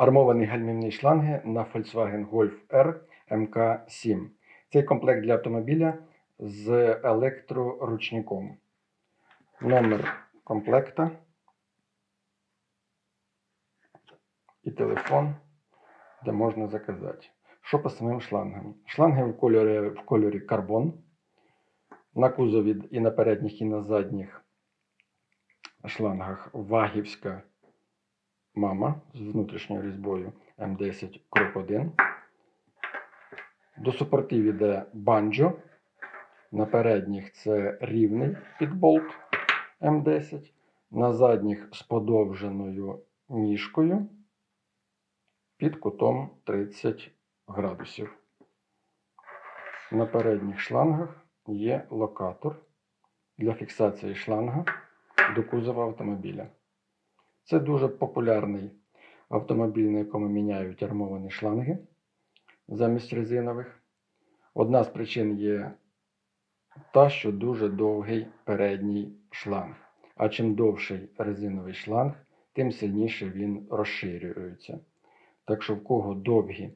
Армовані гальмівні шланги на Volkswagen Golf R MK7. Цей комплект для автомобіля з електроручником. Номер комплекта і телефон, де можна заказати. Що по самим шлангам? Шланги в кольорі, в кольорі карбон. На кузові і на передніх, і на задніх шлангах вагівська мама з внутрішньою різьбою М10 Кроп 1. До супортів іде банджо. На передніх це рівний підболт М10. На задніх з подовженою ніжкою під кутом 30 градусів. На передніх шлангах є локатор для фіксації шланга до кузова автомобіля. Це дуже популярний автомобіль, на якому міняють армовані шланги замість резинових. Одна з причин є та, що дуже довгий передній шланг. А чим довший резиновий шланг, тим сильніше він розширюється. Так що в кого довгі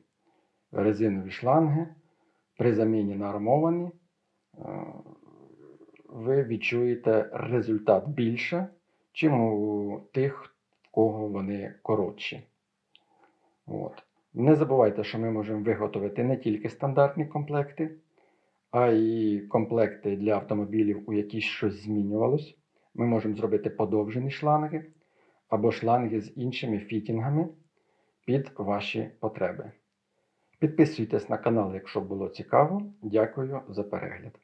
резинові шланги при заміні на армовані, е, ви відчуєте результат більше, чим у тих, кого вони коротші. От. Не забувайте, що ми можемо виготовити не тільки стандартні комплекти, а й комплекти для автомобілів, у яких щось змінювалось. Ми можемо зробити подовжені шланги або шланги з іншими фітінгами під ваші потреби. Підписуйтесь на канал, якщо було цікаво. Дякую за перегляд.